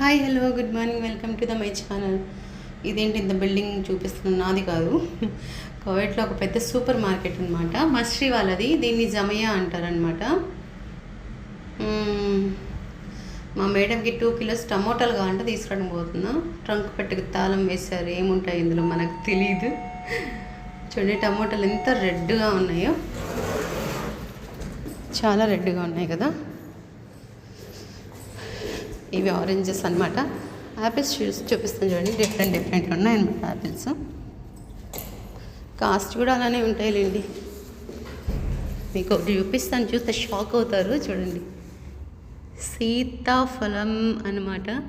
Hi hello good morning welcome to the my channel ఇదేంటి ఇంత building చూపిస్తున్నాను నాది కాదు. కోవిడ్లో ఒక పెద్ద సూపర్ మార్కెట్ అనమాట మశ్రీ వాళ్ళది. దీన్ని జమయ్య అంటారనమాట మా మేడంకి టూ కిలోస్ టమోటాలు కావాలంటే తీసుకురావడం పోతున్నా. ట్రంక్ పెట్టుకు తాళం వేశారు. ఏముంటాయి ఇందులో మనకు తెలియదు చూడండి టమోటాలు ఎంత రెడ్గా ఉన్నాయో. చాలా రెడ్గా ఉన్నాయి కదా. ఇవి ఆరెంజెస్ అనమాట యాపిల్స్ చూసి చూపిస్తాను చూడండి. డిఫరెంట్ డిఫరెంట్ ఉన్నాయన్నమాట యాపిల్స్ కాస్ట్ కూడా అలానే ఉంటాయిలేండి. మీకు ఒకటి చూపిస్తాను. చూస్తే షాక్ అవుతారు. చూడండి. సీతాఫలం అనమాట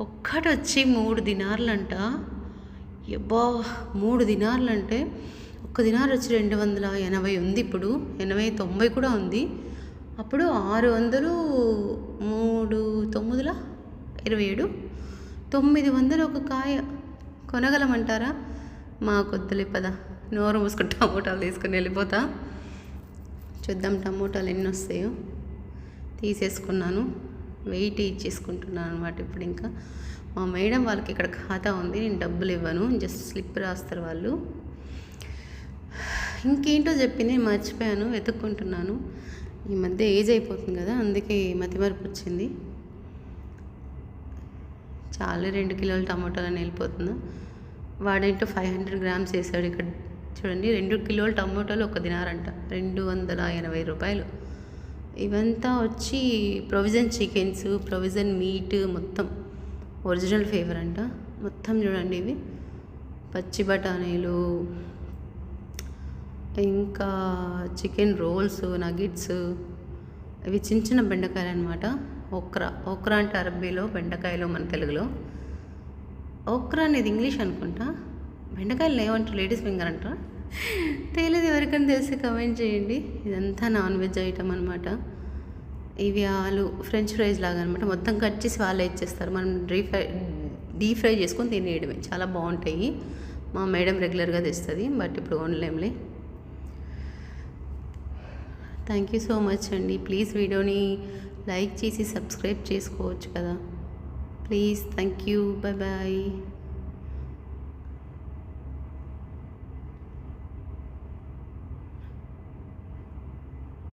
ఒక్కటి వచ్చి మూడు దినార్లంట. ఎబ్బా మూడు దినార్లంటే ఒక్క దినార్ వచ్చి రెండు వందల ఎనభై ఉంది ఇప్పుడు. ఎనభై తొంభై కూడా ఉంది. అప్పుడు ఆరు వందలు మూడు తొమ్మిదిల? ఇరవై ఏడు తొమ్మిది వందలు ఒక కాయ కొనగలమంటారా? మా కొద్దులే పద. నోరు మూసుకుని టమోటాలు తీసుకుని వెళ్ళిపోతా. చూద్దాం టమోటాలు ఎన్ని వస్తాయో తీసేసుకున్నాను. వెయిట్ ఇచ్చేసుకుంటున్నాను అనమాట ఇప్పుడు ఇంకా. మా మేడం వాళ్ళకి ఇక్కడ ఖాతా ఉంది. నేను డబ్బులు ఇవ్వను. జస్ట్ స్లిప్ రాస్తారు వాళ్ళు. ఇంకేంటో చెప్పింది మర్చిపోయాను. వెతుక్కుంటున్నాను. ఈ మధ్య ఏజ్ అయిపోతుంది కదా అందుకే మతిమరుపు వచ్చింది. చాలా రెండు కిలోల టమాటాలని వెళ్ళిపోతున్నా వాడేంటో ఫైవ్ హండ్రెడ్ గ్రామ్స్ వేసాడు ఇక్కడ. చూడండి రెండు కిలోల టమాటాలు ఒక దినారంట. రెండు వందల ఎనభై రూపాయలు. ఇవంతా వచ్చి ప్రొవిజన్ చికెన్స్ ప్రొవిజన్ మీట్ మొత్తం. ఒరిజినల్ ఫ్లేవర్ అంట. మొత్తం చూడండి ఇవి. పచ్చి బఠానీలు ఇంకా చికెన్ రోల్స్ నగిట్స్ ఇవి చిన్న చిన్న బెండకాయలు అనమాట ఓక్రా ఓక్రా అంటే అరబీలో బెండకాయలు మన తెలుగులో. ఓక్రా అనేది ఇంగ్లీష్ అనుకుంటా. బెండకాయలు ఏమంటారు లేడీస్ ఫింగర్ అంటారా తెలియదు ఎవరికైనా తెలిసి కమెంట్ చేయండి. ఇదంతా నాన్ వెజ్ ఐటమ్ అనమాట ఇవి ఆలు ఫ్రెంచ్ ఫ్రైస్ లాగా అనమాట మొత్తం కట్ చేసి వాళ్ళే ఇచ్చేస్తారు. మనం డీ ఫ్రై డీప్ ఫ్రై చేసుకొని తినేయడమే. చాలా బాగుంటాయి. మా మేడం రెగ్యులర్గా తెస్తుంది బట్ ఇప్పుడు ఓన్లేంలే థ్యాంక్ యూ సో మచ్ అండి. ప్లీజ్ వీడియోని లైక్ చేసి సబ్స్క్రైబ్ చేసుకోవచ్చు కదా. Please thank you bye bye